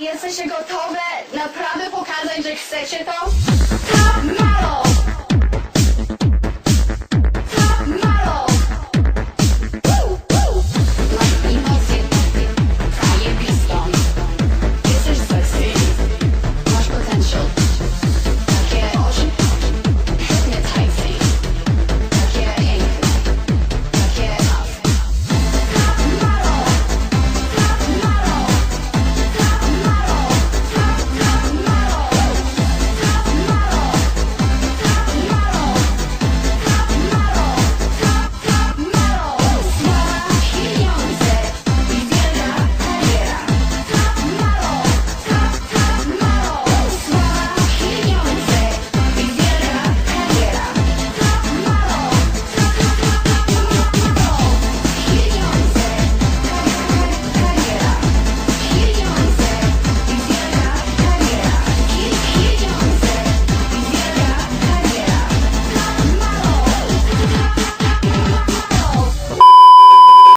Jesteście gotowe naprawdę pokazać, że chcecie to?